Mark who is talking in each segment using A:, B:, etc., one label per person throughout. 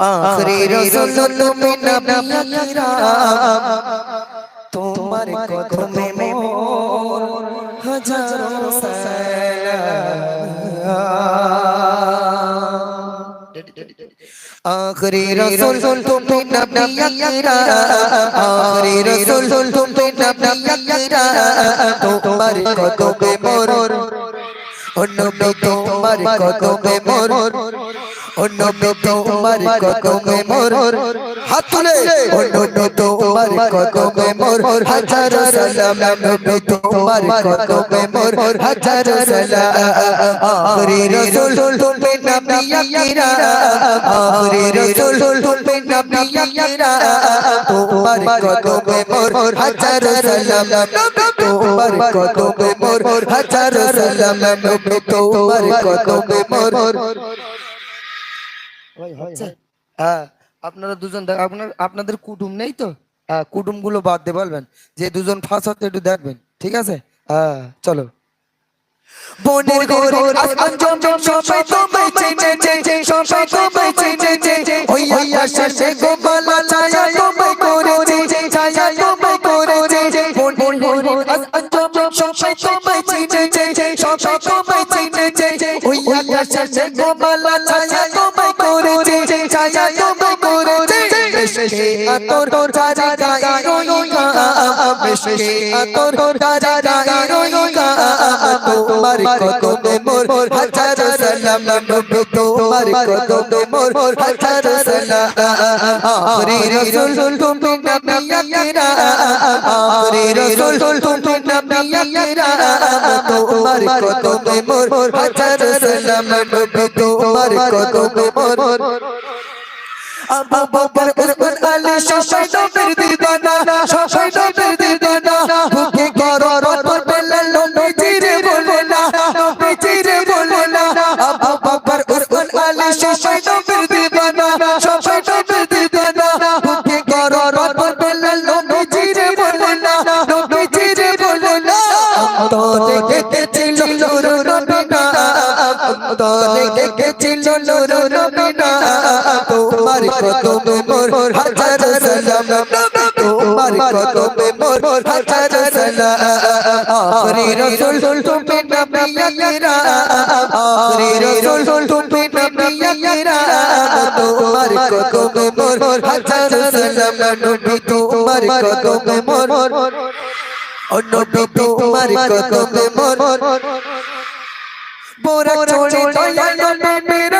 A: আখরি রসুল তুমি নবী কিরাম তোমার কদমে মোর হাজারো আখরি রসুল তুমি নবী কিরাম আখরি রসুল তুমি নবী কিরাম তোমার কদমে মোর। অন্নবী তোমার কদমে মোর। অন্নবী তোমার কদমে মোর হাত তুলে। অন্নবী তোমার কদমে মোর হাজার সালাম। নবী তোমার কদমে মোর হাজার সালাম। আখরি রাসূল তুমি নবী কিরাম আখরি রাসূল তুমি নবী কিরাম তোমার কদমে মোর হাজার সালাম। নবী তোমার কদমে মোর হাজার সালাম। নবী তোমার কদমে মোর হ্যাঁ আপনারা দুজন আপনার আপনাদের কুটুম নেই তো? হ্যাঁ কুটুমগুলো বাদ দিয়ে বলবেন। যে দুজন ফাঁস হতে একটু দেখবেন ঠিক আছে? হ্যাঁ চলো। বনের ঘরে আসমান জমজম সবাই তোমায় চেনে চেনে সবাই তোমায় চেনে চেনে ওই আকাশে গোপালা ছায়া তোমায় করেছে ছায়া তোমায় করেছে। বনের ঘরে আসমান জমজম সবাই তোমায় চেনে চেনে সবাই তোমায় চেনে চেনে ওই আকাশে গোপালা ছায়া ছায়া তোমায় করেছে। বেশকে আতর চারি গায়ে রইগা বেশকে আতর চারি গায়ে রইগা তোমার কদমে মোর হাজার সালাম নবী। তোমার কদমে মোর হাজার সালাম। আখরি রাসূল তুমি নবী কিরাম আখরি রাসূল তুমি নবী কিরাম তোমার কদমে মোর হাজার সালাম নবী। তোমার কদমে মোর আবু বকর উসমান আলী সবাই নবীর দিদানা সবাই নবীর দিদানা বুকে করো রতন বেলাল তো দেখেছিল নূর নবীনা। তোমার কদমে মোর হাজার সালাম। তোমার কদমে মোর হাজার সালাম। আখরি রাসূল তুমি নবী কিরাম আখরি রাসূল তুমি নবী কিরাম তোমার কদমে মোর হাজার সালাম। নবী তোমার কদমে মোর। নবী তোমার কদমে মোর। পরে চলে যায়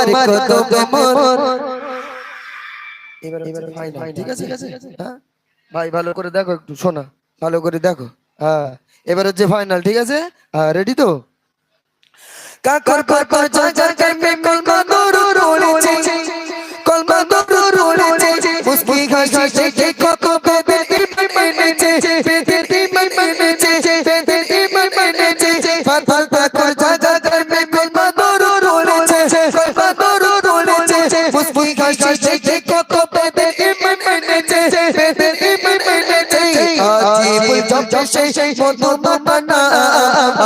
A: তোমার কদমে মোর এবার এবার ফাইনাল ঠিক আছে হ্যাঁ ভাই ভালো করে দেখো একটু শোনা ভালো করে দেখো হ্যাঁ এবার হচ্ছে ফাইনাল ঠিক আছে হ্যাঁ রেডি তো কাকর কাকর চাচার কামে কলমা রোলেছে কলমা রোলেছে মুস্কি হাসি শেখে ককো বেবে মেনেছে বেবে মেনেছে বেবে মেনেছে ফাতাল রোলেছে মুস্কি হাসি শেখে ককো বেবে ইমান মেনেছে বেবে ইমান মেনেছে আজিবুল জব সেই মধু বানা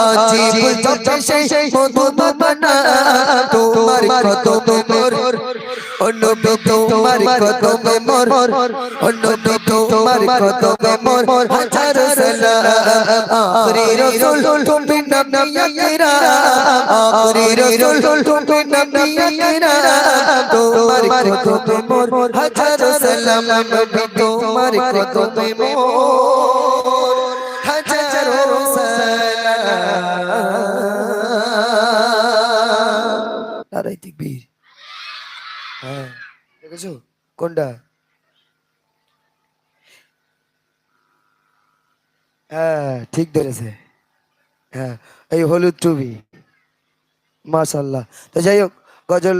A: আজিবুল জব সেই মধু বানা তোমার কদমে মোর অন্নবী তোমার কদমে মোর অন্নবী তোমার কদমে মোর হাজার সালাম আখরি রাসূল তুমি নবী কিরাম আখরি রাসূল তুমি নবী কিরাম তোমার কদমে মোর হাজার সালাম নবী তোমার কদমে মোর হাজার সালাম। নারাই বীর হ্যাঁ দেখেছ? কোনটা? হ্যাঁ ঠিক ধরেছে। হ্যাঁ এই হলুদ টুবি মাশাল্লাহ তো যাই হোক গজল